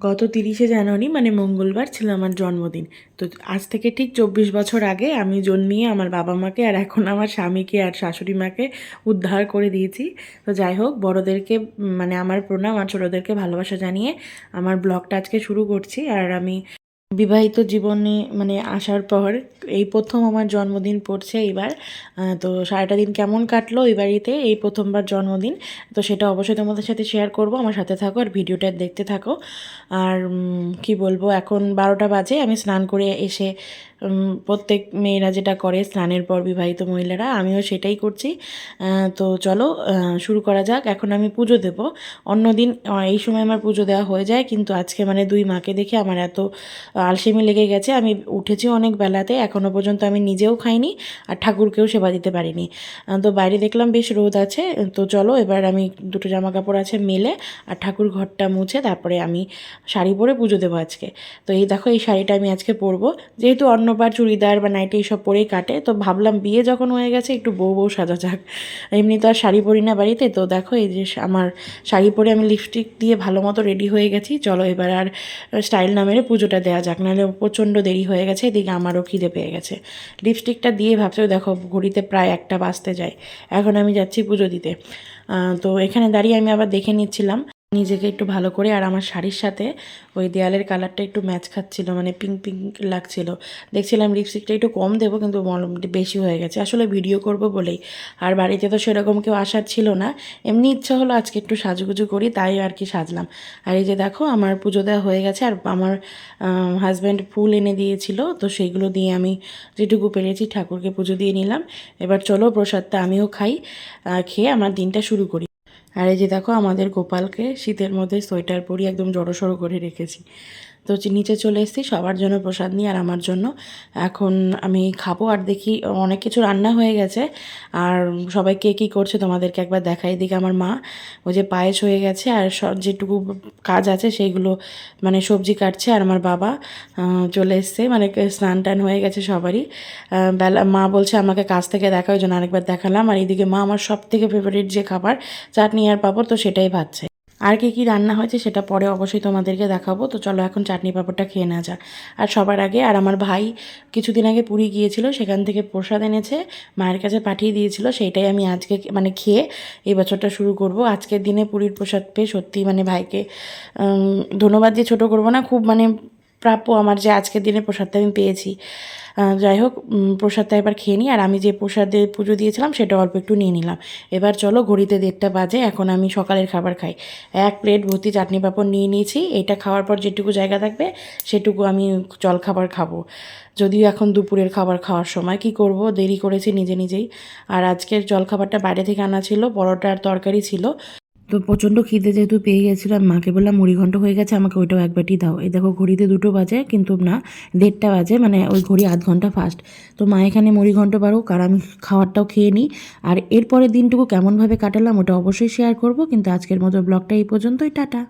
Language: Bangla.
গত তিরিশে জানুয়ারি মানে মঙ্গলবার ছিল আমার জন্মদিন। তো আজ থেকে ঠিক চব্বিশ বছর আগে আমি জন্মিয়ে আমার বাবা মাকে আর এখন আমার স্বামীকে আর শাশুড়ি মাকে উদ্ধার করে দিয়েছি। তো যাই হোক, বড়োদেরকে মানে আমার প্রণাম আর ছোটোদেরকে ভালোবাসা জানিয়ে আমার ব্লগটা আজকে শুরু করছি। আর আমি বিবাহিত জীবনে মানে আসার পর এই প্রথম আমার জন্মদিন পড়ছে এইবার তো সারাটা দিন কেমন কাটলো এই বাড়িতে, এই প্রথমবার জন্মদিন, তো সেটা অবশ্যই তোমাদের সাথে শেয়ার করব, আমার সাথে থাকো আর ভিডিওটা দেখতে থাকো। আর কি বলব, এখন বারোটা বাজে, আমি স্নান করে এসে প্রত্যেক মেয়েরা যেটা করে স্নানের পর বিবাহিত মহিলারা, আমিও সেটাই করছি। তো চলো শুরু করা যাক, এখন আমি পুজো দেব। অন্যদিন এই সময় আমার পুজো দেওয়া হয়ে যায়, কিন্তু আজকে মানে দুই মাকে দেখে আমার এত আলসেমি লেগে গেছে। আমি উঠেছি অনেক বেলাতে এখনও পর্যন্ত আমি নিজেও খাইনি আর ঠাকুরকেও সেবা দিতে পারিনি। তো বাইরে দেখলাম বেশ রোদ আছে, তো চলো এবার আমি দুটো জামা কাপড় আছে মেলে আর ঠাকুর ঘরটা মুছে তারপরে আমি শাড়ি পরে পুজো দেবো আজকে। তো এই দেখো, এই শাড়িটা আমি আজকে পরবো। যেহেতু অন্যবার চুড়িদার বা নাইটি এইসব পরেই কাটে, তো ভাবলাম বিয়ে যখন হয়ে গেছে একটু বউ বউ সাজা যাক। এমনি তো আর শাড়ি পরি না বাড়িতে, তো দেখো এই যে আমার শাড়ি পরে আমি লিপস্টিক দিয়ে ভালো মতো রেডি হয়ে গেছি। চলো এবার আর স্টাইল নামের পুজোটা দেওয়া যাক। নাহলে প্রচণ্ড দেরি হয়ে গেছে, এদিকে আমারও খিদে পেয়ে গেছে। লিপস্টিকটা দিয়ে ভাবছে, দেখো, ঘড়িতে প্রায় একটা বাজতে যায়। এখন আমি যাচ্ছি পুজো দিতে। তো এখানে দাঁড়িয়ে আমি আবার দেখে নিচ্ছিলাম। নিজেকে একটু ভালো করে আর আমার শাড়ির সাথে ওই দেয়ালের কালারটা একটু ম্যাচ খাচ্ছিল মানে পিঙ্ক পিঙ্ক লাগছিল। দেখছিলাম লিপস্টিকটা একটু কম দেবো, কিন্তু বেশি হয়ে গেছে। আসলে ভিডিও করব বলেই। আর বাড়িতে তো সেরকম কেউ আসার ছিল না। এমনি ইচ্ছা হলো আজকে একটু সাজুগুজু করি, তাই আর কি সাজলাম। আর এই যে দেখো, আমার পুজো দেওয়া হয়ে গেছে, আর আমার হাজব্যান্ড ফুল এনে দিয়েছিল, তো সেইগুলো দিয়ে আমি যেটুকু পেরেছি ঠাকুরকে পুজো দিয়ে নিলাম। এবার চলো প্রসাদটা আমিও খাই খেয়ে আমার দিনটা শুরু করি। আর এই যে দেখো আমাদের গোপালকে শীতের মধ্যে সোয়েটার পরিয়ে একদম জড়োসড়ো করে রেখেছি। তো নিচে চলে এসেছি, সবার জন্য প্রসাদ নিয়ে আর আমার জন্য। এখন আমি খাব আর দেখি, অনেক কিছু রান্না হয়ে গেছে। আর সবাই কে কী করছে তোমাদেরকে একবার দেখাই। দিকে আমার মা, ওই যে পায়েস হয়ে গেছে আর সব যেটুকু কাজ আছে সেইগুলো মানে সবজি কাটছে আর আমার বাবা চলে এসছে। মানে স্নান টান হয়ে গেছে সবারই। বেলা, মা বলছে আমাকে কাছ থেকে দেখা ওই জন্য আরেকবার দেখালাম। আর এইদিকে মা আমার সব থেকে ফেভারিট যে খাবার, চাটনি আর পাঁপড়, তো সেটাই ভাজছে। আর কি কি রান্না হয়েছে সেটা পরে অবশ্যই তোমাদেরকে দেখাবো। তো চলো এখন চাটনি পাঁপড়টা খেয়ে না যাক। আর সবার আগে, আর আমার ভাই কিছুদিন আগে পুরী গিয়েছিল, সেখান থেকে প্রসাদ এনেছে, মায়ের কাছে পাঠিয়ে দিয়েছিল, সেইটাই আমি আজকে মানে খেয়ে এই বছরটা শুরু করব। আজকের দিনে পুরীর প্রসাদ পেয়ে সত্যি মানে ভাইকে ধন্যবাদ দিয়ে ছোটো করব না, খুব মানে প্রাপ্য আমার যে আজকের দিনে প্রসাদটা আমি পেয়েছি। যাই হোক প্রসাদটা এবার খেয়ে নিই, আর আমি যে প্রসাদে পুজো দিয়েছিলাম সেটা অল্প একটু নিয়ে নিলাম। এবার চলো ঘড়িতে দেড়টা বাজে, এখন আমি সকালের খাবার খাই। এক প্লেট ভর্তি চাটনি পাঁপড় নিয়ে নিয়েছি, এটা খাওয়ার পর যেটুকু জায়গা থাকবে সেটুকু আমি জল খাবার খাব। যদিও এখন দুপুরের খাবার খাওয়ার সময়, কি করব? দেরি করেছি নিজে নিজেই। আর আজকের জল খাবারটা বাইরে থেকে আনা ছিল পরোটা আর তরকারি ছিল। তো প্রচণ্ড খিদে যেহেতু পেয়ে গেছিলাম মাকে বললাম, মুড়ি ঘন্ট হয়ে গেছে, আমাকে ওইটাও এক বাটি দাও। এই দেখো ঘড়িতে দুটো বাজে, কিন্তু না, দেড়টা বাজে মানে ওই ঘড়ি আধ ঘণ্টা ফাস্ট তো মা এখানে মুড়ি ঘন্ট পারুক আর আমি খাওয়ারটাও খেয়ে নিই। আর এরপরের দিনটুকু কেমনভাবে কাটালাম ওটা অবশ্যই শেয়ার করব, কিন্তু আজকের মতো ব্লগটা এই পর্যন্তই, টাটা।